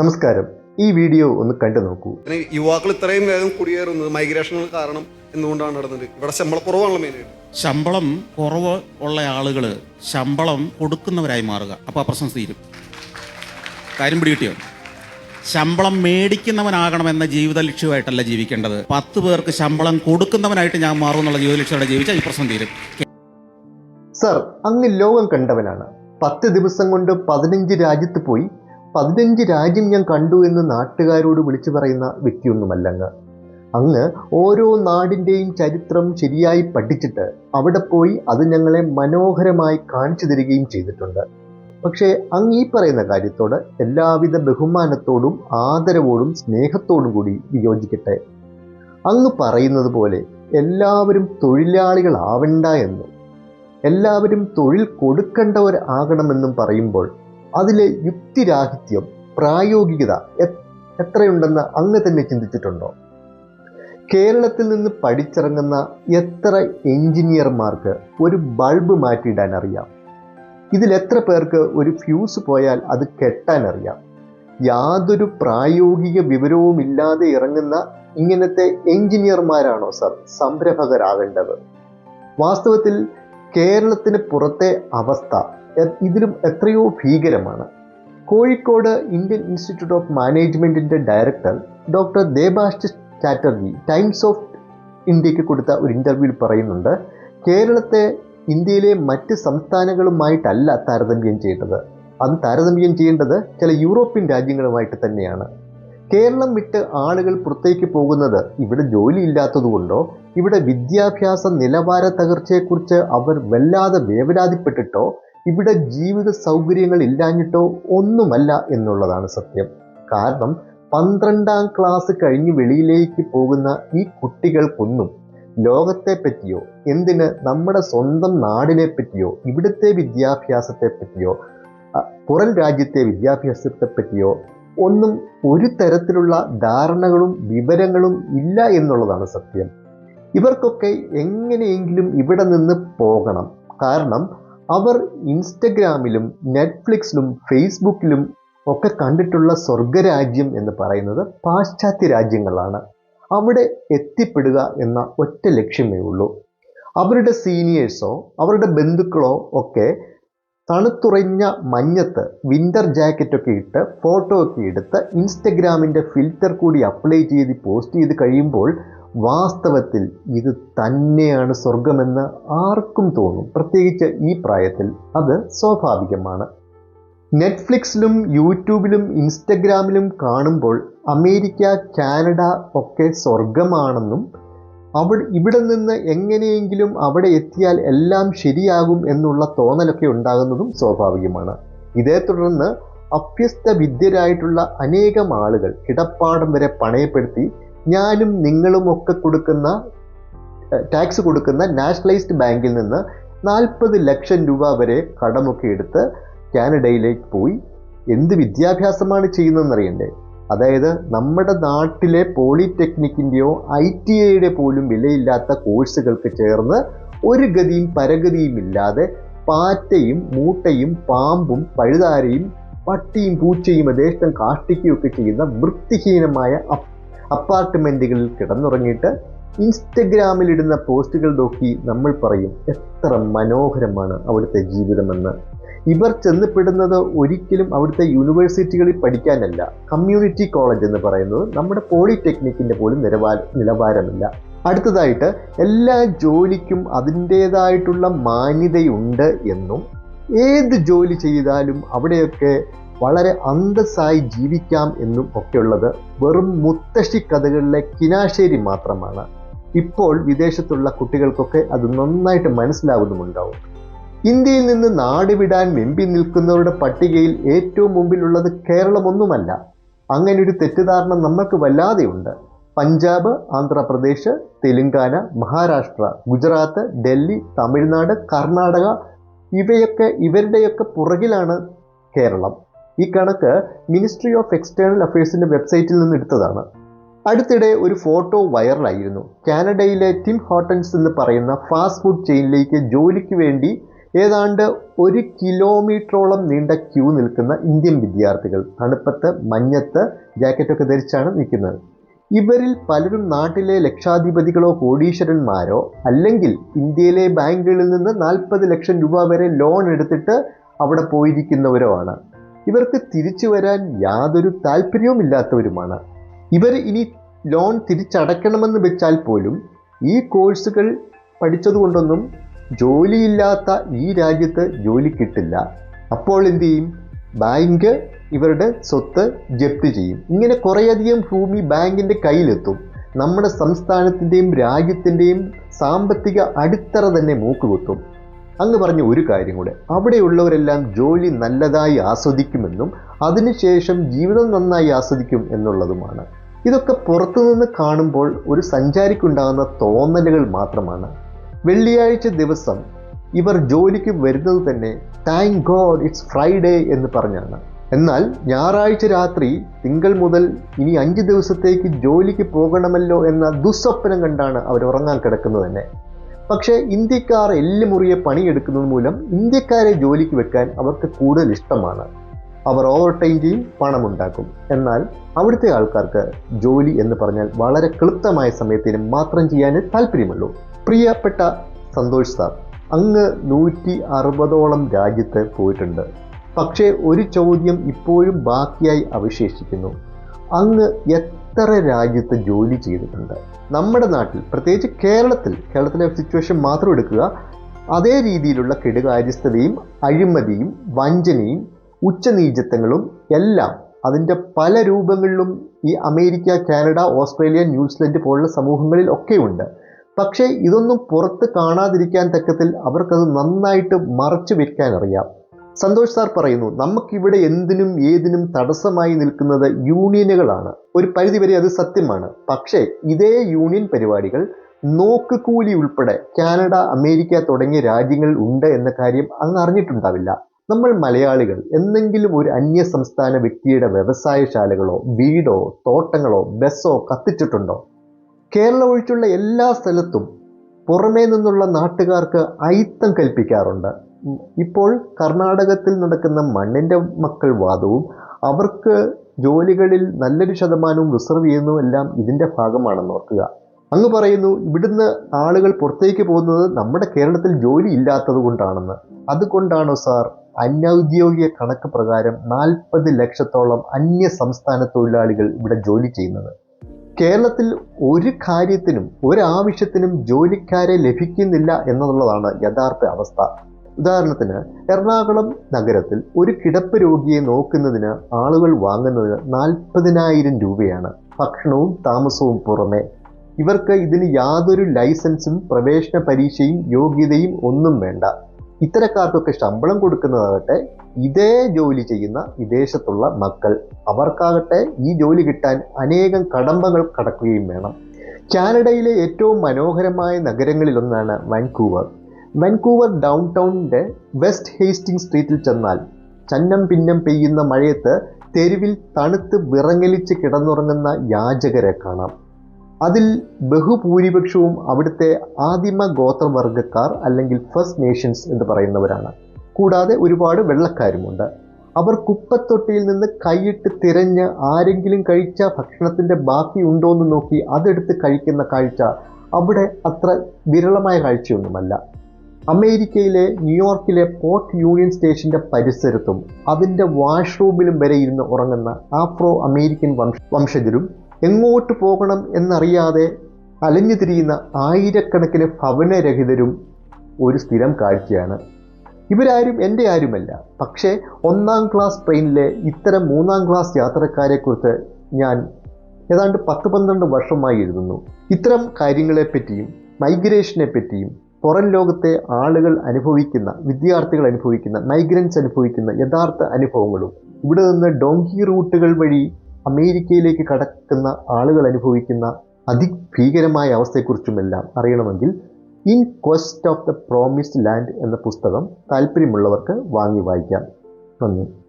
നമസ്കാരം. ഈ വീഡിയോ ഒന്ന് കണ്ടു നോക്കൂ. യുവാക്കൾ ഇത്രയും വേഗം കുടിയേറുന്നത് മൈഗ്രേഷൻ കാരണം എന്തുകൊണ്ടാണ് നടന്നത്? ഇവിടെ ശമ്പളക്കുറവാണല്ലോ മെയിനായിട്ട് ശമ്പളം കുറവ് ഉള്ള ആളുകൾ ശമ്പളം കൊടുക്കുന്നവരായി മാറുക. അപ്പോൾ ആ പ്രശ്നം തീരും. കാര്യം പിടികിട്ടിയോ? ശമ്പളം മേടിക്കുന്നവനാകണമെന്ന ജീവിത ലക്ഷ്യമായിട്ടല്ല ജീവിക്കേണ്ടത്. പത്ത് പേർക്ക് ശമ്പളം കൊടുക്കുന്നവനായിട്ട് ഞാൻ മാറും എന്നുള്ള ജീവിത ലക്ഷ്യത്തോടെ ജീവിച്ചാൽ ഈ പ്രശ്നം തീരും. സർ അങ്ങ് ലോകം കണ്ടവനാണ്. പത്ത് ദിവസം കൊണ്ട് പതിനഞ്ച് രാജ്യത്ത് പോയി പതിനഞ്ച് രാജ്യം ഞാൻ കണ്ടു എന്ന് നാട്ടുകാരോട് വിളിച്ചു പറയുന്ന വ്യക്തിയൊന്നുമല്ല അങ്ങ് അങ്ങ് ഓരോ നാടിന്റെയും ചരിത്രം ശരിയായി പഠിച്ചിട്ട് അവിടെ പോയി അത് ഞങ്ങളെ മനോഹരമായി കാണിച്ചു തരികയും ചെയ്തിട്ടുണ്ട്. പക്ഷേ അങ്ങ് ഈ പറയുന്ന കാര്യത്തോട് എല്ലാവിധ ബഹുമാനത്തോടും ആദരവോടും സ്നേഹത്തോടും കൂടി വിയോജിക്കട്ടെ. അങ്ങ് പറയുന്നത് പോലെ എല്ലാവരും തൊഴിലാളികളാവണ്ട എന്നും എല്ലാവരും തൊഴിൽ കൊടുക്കേണ്ടവരാകണമെന്നും പറയുമ്പോൾ അതിലെ യുക്തിരാഹിത്യം പ്രായോഗികത എത്രയുണ്ടെന്ന് അങ്ങ് തന്നെ ചിന്തിച്ചിട്ടുണ്ടോ? കേരളത്തിൽ നിന്ന് പഠിച്ചിറങ്ങുന്ന എത്ര എഞ്ചിനീയർമാർക്ക് ഒരു ബൾബ് മാറ്റിയിടാൻ അറിയാം? ഇതിൽ എത്ര പേർക്ക് ഒരു ഫ്യൂസ് പോയാൽ അത് കെട്ടാൻ അറിയാം? യാതൊരു പ്രായോഗിക വിവരവും ഇല്ലാതെ ഇറങ്ങുന്ന ഇങ്ങനത്തെ എഞ്ചിനീയർമാരാണോ സർ സംരംഭകരാകേണ്ടത്? വാസ്തവത്തിൽ കേരളത്തിന് പുറത്തെ അവസ്ഥ ഇതിലും എത്രയോ ഭീകരമാണ്. കോഴിക്കോട് ഇന്ത്യൻ ഇൻസ്റ്റിറ്റ്യൂട്ട് ഓഫ് മാനേജ്മെന്റിന്റെ director doctor Debashish Chatterjee Times of ഇന്ത്യയ്ക്ക് കൊടുത്ത ഒരു ഇന്റർവ്യൂവിൽ പറയുന്നുണ്ട് കേരളത്തെ ഇന്ത്യയിലെ മറ്റ് സംസ്ഥാനങ്ങളുമായിട്ടല്ല താരതമ്യം ചെയ്യേണ്ടത്. അത് താരതമ്യം ചെയ്യേണ്ടത് ചില യൂറോപ്യൻ രാജ്യങ്ങളുമായിട്ട് തന്നെയാണ്. കേരളം വിട്ട് ആളുകൾ പുറത്തേക്ക് പോകുന്നത് ഇവിടെ ജോലി ഇല്ലാത്തതുകൊണ്ടോ ഇവിടെ വിദ്യാഭ്യാസ നിലവാര തകർച്ചയെക്കുറിച്ച് അവർ വല്ലാതെ വേവലാതിപ്പെട്ടിട്ടോ ഇവിടെ ജീവിത സൗകര്യങ്ങൾ ഇല്ലാഞ്ഞിട്ടോ ഒന്നുമല്ല എന്നുള്ളതാണ് സത്യം. കാരണം പന്ത്രണ്ടാം ക്ലാസ് കഴിഞ്ഞ് വെളിയിലേക്ക് പോകുന്ന ഈ കുട്ടികൾക്കൊന്നും ലോകത്തെ പറ്റിയോ എന്തിന് നമ്മുടെ സ്വന്തം നാടിനെ പറ്റിയോ ഇവിടുത്തെ വിദ്യാഭ്യാസത്തെ പറ്റിയോ പുറം രാജ്യത്തെ വിദ്യാഭ്യാസത്തെ പറ്റിയോ ഒന്നും ഒരു തരത്തിലുള്ള ധാരണകളും വിവരങ്ങളും ഇല്ല എന്നുള്ളതാണ് സത്യം. ഇവർക്കൊക്കെ എങ്ങനെയെങ്കിലും ഇവിടെ നിന്ന് പോകണം. കാരണം അവർ ഇൻസ്റ്റഗ്രാമിലും നെറ്റ്ഫ്ലിക്സിലും ഫേസ്ബുക്കിലും ഒക്കെ കണ്ടിട്ടുള്ള സ്വർഗരാജ്യം എന്ന് പറയുന്നത് പാശ്ചാത്യ രാജ്യങ്ങളാണ്. അവിടെ എത്തിപ്പെടുക എന്ന ഒറ്റ ലക്ഷ്യമേ ഉള്ളൂ. അവരുടെ സീനിയേഴ്സോ അവരുടെ ബന്ധുക്കളോ ഒക്കെ തണുത്തുറഞ്ഞ മഞ്ഞത്ത് വിന്റർ ജാക്കറ്റൊക്കെ ഇട്ട് ഫോട്ടോ ഒക്കെ എടുത്ത് ഇൻസ്റ്റഗ്രാമിന്റെ ഫിൽറ്റർ കൂടി അപ്ലൈ ചെയ്ത് പോസ്റ്റ് ചെയ്ത് കഴിയുമ്പോൾ വാസ്തവത്തിൽ ഇത് തന്നെയാണ് സ്വർഗമെന്ന് ആർക്കും തോന്നും. പ്രത്യേകിച്ച് ഈ പ്രായത്തിൽ അത് സ്വാഭാവികമാണ്. നെറ്റ്ഫ്ലിക്സിലും യൂട്യൂബിലും ഇൻസ്റ്റഗ്രാമിലും കാണുമ്പോൾ അമേരിക്ക കാനഡ ഒക്കെ സ്വർഗമാണെന്നും അവിടെ ഇവിടെ നിന്ന് എങ്ങനെയെങ്കിലും അവിടെ എത്തിയാൽ എല്ലാം ശരിയാകും എന്നുള്ള തോന്നലൊക്കെ ഉണ്ടാകുന്നതും സ്വാഭാവികമാണ്. ഇതേ തുടർന്ന് അഭ്യസ്ത വിദ്യരായിട്ടുള്ള അനേകം ആളുകൾ കിടപ്പാടം വരെ പണയപ്പെടുത്തി ഞാനും നിങ്ങളും ഒക്കെ കൊടുക്കുന്ന ടാക്സ് കൊടുക്കുന്ന നാഷണലൈസ്ഡ് ബാങ്കിൽ നിന്ന് നാൽപ്പത് ലക്ഷം രൂപ വരെ കടമൊക്കെ എടുത്ത് കാനഡയിലേക്ക് പോയി. എന്ത് വിദ്യാഭ്യാസമാണ് ചെയ്യുന്നതെന്നറിയണ്ടേ? അതായത് നമ്മുടെ നാട്ടിലെ പോളിടെക്നിക്കിന്റെയോ ഐ ടി ഐയുടെ പോലും വിലയില്ലാത്ത കോഴ്സുകൾക്ക് ചേർന്ന് ഒരു ഗതിയും പരഗതിയും ഇല്ലാതെ പാറ്റയും മൂട്ടയും പാമ്പും പഴുതാരയും പട്ടിയും പൂച്ചയും യഥേഷ്ടം കാഷ്ടിക്കുകയൊക്കെ ചെയ്യുന്ന വൃത്തിഹീനമായ അപ്പാർട്ട്മെന്റുകളിൽ കിടന്നുറങ്ങിയിട്ട് ഇൻസ്റ്റഗ്രാമിൽ ഇടുന്ന പോസ്റ്റുകൾ നോക്കി നമ്മൾ പറയും എത്ര മനോഹരമാണ് അവിടുത്തെ ജീവിതമെന്ന്. ഇവർ ചെന്നപ്പെടുന്നത് ഒരിക്കലും അവിടുത്തെ യൂണിവേഴ്സിറ്റികളിൽ പഠിക്കാനല്ല കമ്മ്യൂണിറ്റി കോളേജ് എന്ന് പറയുന്നത് നമ്മുടെ പോളിടെക്നിക്കിന്റെ പോലും നിലവാര നിലവാരമില്ല. അടുത്തതായിട്ട് എല്ലാ ജോലിക്കും അതിന്റേതായിട്ടുള്ള മാന്യതയുണ്ട് എന്നും ഏത് ജോലി ചെയ്താലും അവിടെയൊക്കെ വളരെ അന്തസ്സായി ജീവിക്കാം എന്നും ഒക്കെയുള്ളത് വെറും മുത്തശ്ശി കഥകളിലെ കിനാശേരി മാത്രമാണ്. ഇപ്പോൾ വിദേശത്തുള്ള കുട്ടികൾക്കൊക്കെ അത് നന്നായിട്ട് മനസ്സിലാവുന്നുമുണ്ടാവും. ഇന്ത്യയിൽ നിന്ന് നാടുവിടാൻ വെമ്പി നിൽക്കുന്നവരുടെ പട്ടികയിൽ ഏറ്റവും മുമ്പിലുള്ളത് കേരളമൊന്നുമല്ല. അങ്ങനെ ഒരു തെറ്റിദ്ധാരണ നമ്മൾക്ക് വല്ലാതെയുണ്ട്. പഞ്ചാബ് ആന്ധ്രാപ്രദേശ് തെലുങ്കാന മഹാരാഷ്ട്ര ഗുജറാത്ത് ഡൽഹി തമിഴ്നാട് കർണാടക ഇവയൊക്കെ ഇവരുടെയൊക്കെ പുറകിലാണ് കേരളം. ഈ കണക്ക് മിനിസ്ട്രി ഓഫ് എക്സ്റ്റേണൽ അഫയേഴ്സിന്റെ വെബ്സൈറ്റിൽ നിന്ന് എടുത്തതാണ്. അടുത്തിടെ ഒരു ഫോട്ടോ വൈറലായിരുന്നു. കാനഡയിലെ ടിം ഹോട്ടൻസ് എന്ന് പറയുന്ന ഫാസ്റ്റ് ഫുഡ് ചെയിനിലേക്ക് ജോലിക്ക് വേണ്ടി ഏതാണ്ട് ഒരു കിലോമീറ്ററോളം നീണ്ട ക്യൂ നിൽക്കുന്ന ഇന്ത്യൻ വിദ്യാർത്ഥികൾ തണുപ്പത്ത് മഞ്ഞത്ത് ജാക്കറ്റൊക്കെ ധരിച്ചാണ് നിൽക്കുന്നത്. ഇവരിൽ പലരും നാട്ടിലെ ലക്ഷാധിപതികളോ കോടീശ്വരന്മാരോ അല്ലെങ്കിൽ ഇന്ത്യയിലെ ബാങ്കുകളിൽ നിന്ന് നാൽപ്പത് ലക്ഷം രൂപ വരെ ലോൺ എടുത്തിട്ട് അവിടെ പോയിരിക്കുന്നവരോ ആണ്. ഇവർക്ക് തിരിച്ചു വരാൻ യാതൊരു താല്പര്യവുമില്ലാത്തവരുമാണ്. ഇവർ ഇനി ലോൺ തിരിച്ചടയ്ക്കണമെന്ന് വെച്ചാൽ പോലും ഈ കോഴ്സുകൾ പഠിച്ചതുകൊണ്ടൊന്നും ജോലിയില്ലാത്ത ഈ രാജ്യത്ത് ജോലി കിട്ടില്ല. അപ്പോൾ എന്തു ചെയ്യും? ബാങ്ക് ഇവരുടെ സ്വത്ത് ജപ്തി ചെയ്യും. ഇങ്ങനെ കുറേയധികം ഭൂമി ബാങ്കിന്റെ കയ്യിലെത്തും. നമ്മുടെ സംസ്ഥാനത്തിന്റെയും രാജ്യത്തിന്റെയും സാമ്പത്തിക അടിത്തറ തന്നെ മൂക്കുകുത്തും. അങ്ങ് പറഞ്ഞ ഒരു കാര്യം കൂടെ. അവിടെയുള്ളവരെല്ലാം ജോലി നല്ലതായി ആസ്വദിക്കുമെന്നും അതിനുശേഷം ജീവിതം നന്നായി ആസ്വദിക്കും എന്നുള്ളതുമാണ്. ഇതൊക്കെ പുറത്തുനിന്ന് കാണുമ്പോൾ ഒരു സഞ്ചാരിക്കുണ്ടാകുന്ന തോന്നലുകൾ മാത്രമാണ്. വെള്ളിയാഴ്ച ദിവസം ഇവർ ജോലിക്ക് വരുന്നത് തന്നെ താങ്ക് ഗോഡ് ഇറ്റ്സ് ഫ്രൈഡേ എന്ന് പറഞ്ഞാണ്. എന്നാൽ ഞായറാഴ്ച രാത്രി തിങ്കൾ മുതൽ ഇനി അഞ്ച് ദിവസത്തേക്ക് ജോലിക്ക് പോകണമല്ലോ എന്ന ദുസ്വപ്നം കണ്ടാണ് അവർ ഉറങ്ങാൻ കിടക്കുന്നത് തന്നെ. പക്ഷേ ഇന്ത്യക്കാർ എല്ലുമുറിയെ പണിയെടുക്കുന്നത് മൂലം ഇന്ത്യക്കാരെ ജോലിക്ക് വെക്കാൻ അവർക്ക് കൂടുതൽ ഇഷ്ടമാണ്. അവർ ഓവർ ടൈം ചെയ്യും പണമുണ്ടാക്കും. എന്നാൽ അവിടുത്തെ ആൾക്കാർക്ക് ജോലി എന്ന് പറഞ്ഞാൽ വളരെ ക്ലുപ്തമായ സമയത്തിന് മാത്രം ചെയ്യാൻ താല്പര്യമുള്ളൂ പ്രിയപ്പെട്ട സന്തോഷ് സാർ അങ്ങ് നൂറ്റി അറുപതോളം രാജ്യത്ത് പോയിട്ടുണ്ട്. പക്ഷേ ഒരു ചോദ്യം ഇപ്പോഴും ബാക്കിയായി അവശേഷിക്കുന്നു. അങ്ങ് എത്ര രാജ്യത്ത് ജോലി ചെയ്തിട്ടുണ്ട്. നമ്മുടെ നാട്ടിൽ പ്രത്യേകിച്ച് കേരളത്തിൽ കേരളത്തിലെ സിറ്റുവേഷൻ മാത്രം എടുക്കുക അതേ രീതിയിലുള്ള കെടുകാര്യസ്ഥതയും അഴിമതിയും വഞ്ചനയും ഉച്ചനീചത്വങ്ങളും എല്ലാം അതിന്റെ പല രൂപങ്ങളിലും ഈ അമേരിക്ക കാനഡ ഓസ്ട്രേലിയ ന്യൂസിലൻഡ് പോലുള്ള സമൂഹങ്ങളിൽ ഒക്കെയുണ്ട്. പക്ഷേ ഇതൊന്നും പുറത്ത് കാണാതിരിക്കാൻ തക്കത്തിൽ അവർക്കത് നന്നായിട്ട് മറച്ചു വെക്കാൻ അറിയാം. സന്തോഷ് സാർ പറയുന്നു നമുക്കിവിടെ എന്തിനും ഏതിനും തടസ്സമായി നിൽക്കുന്നത് യൂണിയനുകളാണ്. ഒരു പരിധിവരെ അത് സത്യമാണ്. പക്ഷേ ഇതേ യൂണിയൻ പരിപാടികൾ നോക്കുകൂലി ഉൾപ്പെടെ കാനഡ അമേരിക്ക തുടങ്ങിയ രാജ്യങ്ങൾ ഉണ്ട് എന്ന കാര്യം അന്ന് അറിഞ്ഞിട്ടുണ്ടാവില്ല. നമ്മൾ മലയാളികൾ എന്തെങ്കിലും ഒരു അന്യ സംസ്ഥാന വ്യക്തിയുടെ വ്യവസായശാലകളോ വീടോ തോട്ടങ്ങളോ ബസ്സോ കത്തിച്ചിട്ടുണ്ടോ? കേരള ഒഴിച്ചുള്ള എല്ലാ സ്ഥലത്തും പുറമേ നിന്നുള്ള നാട്ടുകാർക്ക് അയിത്തം കൽപ്പിക്കാറുണ്ട്. ഇപ്പോൾ കർണാടകത്തിൽ നടക്കുന്ന മണ്ണിന്റെ മക്കൾ വാദവും അവർക്ക് ജോലികളിൽ നല്ലൊരു ശതമാനവും റിസർവ് ചെയ്യുന്നു എല്ലാം ഇതിന്റെ ഭാഗമാണെന്ന് ഓർക്കുക. അങ്ങ് പറയുന്നു ഇവിടുന്ന് ആളുകൾ പുറത്തേക്ക് പോകുന്നത് നമ്മുടെ കേരളത്തിൽ ജോലി ഇല്ലാത്തത് കൊണ്ടാണെന്ന്. അതുകൊണ്ടാണോ സാർ? അനൗദ്യോഗിക കണക്ക് പ്രകാരം നാൽപ്പത് ലക്ഷത്തോളം അന്യ സംസ്ഥാന തൊഴിലാളികൾ ഇവിടെ ജോലി ചെയ്യുന്നത്. കേരളത്തിൽ ഒരു കാര്യത്തിനും ഒരാവശ്യത്തിനും ജോലിക്കാരെ ലഭിക്കുന്നില്ല എന്നുള്ളതാണ് യഥാർത്ഥ അവസ്ഥ. ഉദാഹരണത്തിന് എറണാകുളം നഗരത്തിൽ ഒരു കിടപ്പ് രോഗിയെ നോക്കുന്നതിന് ആളുകൾ വാങ്ങുന്നത് നാൽപ്പതിനായിരം രൂപയാണ്. ഭക്ഷണവും താമസവും പുറമെ. ഇവർക്ക് ഇതിന് യാതൊരു ലൈസൻസും പ്രവേശന പരീക്ഷയും യോഗ്യതയും ഒന്നും വേണ്ട. ഇത്തരക്കാർക്കൊക്കെ ശമ്പളം കൊടുക്കുന്നതാകട്ടെ ഇതേ ജോലി ചെയ്യുന്ന വിദേശത്തുള്ള മക്കൾ. അവർക്കാകട്ടെ ഈ ജോലി കിട്ടാൻ അനേകം കടമ്പകൾ കടക്കുകയും വേണം. കാനഡയിലെ ഏറ്റവും മനോഹരമായ നഗരങ്ങളിലൊന്നാണ് വാൻകൂവർ. വാൻകൂവർ ഡൗൺ ടൗണിന്റെ വെസ്റ്റ് ഹേസ്റ്റിംഗ് സ്ട്രീറ്റിൽ ചെന്നാൽ ചന്നം പിന്നം പെയ്യുന്ന മഴയത്ത് തെരുവിൽ തണുത്ത് വിറങ്ങലിച്ച് കിടന്നുറങ്ങുന്ന യാചകരെ കാണാം. അതിൽ ബഹുഭൂരിപക്ഷവും അവിടുത്തെ ആദിമ ഗോത്രവർഗക്കാർ അല്ലെങ്കിൽ ഫസ്റ്റ് നേഷൻസ് എന്ന് പറയുന്നവരാണ്. കൂടാതെ ഒരുപാട് വെള്ളക്കാരുമുണ്ട്. അവർ കുപ്പത്തൊട്ടിയിൽ നിന്ന് കൈയിട്ട് തിരഞ്ഞ് ആരെങ്കിലും കഴിച്ച ഭക്ഷണത്തിന്റെ ബാക്കി ഉണ്ടോ എന്ന് നോക്കി അതെടുത്ത് കഴിക്കുന്ന കാഴ്ച അവിടെ അത്ര വിരളമായ കാഴ്ചയൊന്നുമല്ല. അമേരിക്കയിലെ ന്യൂയോർക്കിലെ പോർട്ട് യൂണിയൻ സ്റ്റേഷന്റെ പരിസരത്തും അതിന്റെ വാഷ്റൂമിലും വരെ ഇരുന്ന് ഉറങ്ങുന്ന ആഫ്രോ അമേരിക്കൻ വംശ വംശജരും എങ്ങോട്ട് പോകണം എന്നറിയാതെ അലഞ്ഞു തിരിയുന്ന ആയിരക്കണക്കിന് ഭവനരഹിതരും ഒരു സ്ഥിരം കാഴ്ചയാണ്. ഇവരാരും എന്റെ ആരുമല്ല. പക്ഷേ ഒന്നാം ക്ലാസ് ട്രെയിനിലെ ഇത്തരം മൂന്നാം ക്ലാസ് യാത്രക്കാരെക്കുറിച്ച് ഞാൻ ഏതാണ്ട് പത്ത് പന്ത്രണ്ട് വർഷമായി എഴുതുന്നു. ഇത്തരം കാര്യങ്ങളെപ്പറ്റിയും മൈഗ്രേഷനെ പറ്റിയും പുറം ലോകത്തെ ആളുകൾ അനുഭവിക്കുന്ന വിദ്യാർത്ഥികൾ അനുഭവിക്കുന്ന മൈഗ്രൻസ് അനുഭവിക്കുന്ന യഥാർത്ഥ അനുഭവങ്ങളും ഇവിടെ നിന്ന് ഡോങ്കി റൂട്ടുകൾ വഴി അമേരിക്കയിലേക്ക് കടക്കുന്ന ആളുകൾ അനുഭവിക്കുന്ന അതിഭീകരമായ അവസ്ഥയെക്കുറിച്ചുമെല്ലാം അറിയണമെങ്കിൽ in quest of the promised land എന്ന പുസ്തകം താല്പര്യമുള്ളവർക്ക് വാങ്ങി വായിക്കാം. നന്ദി.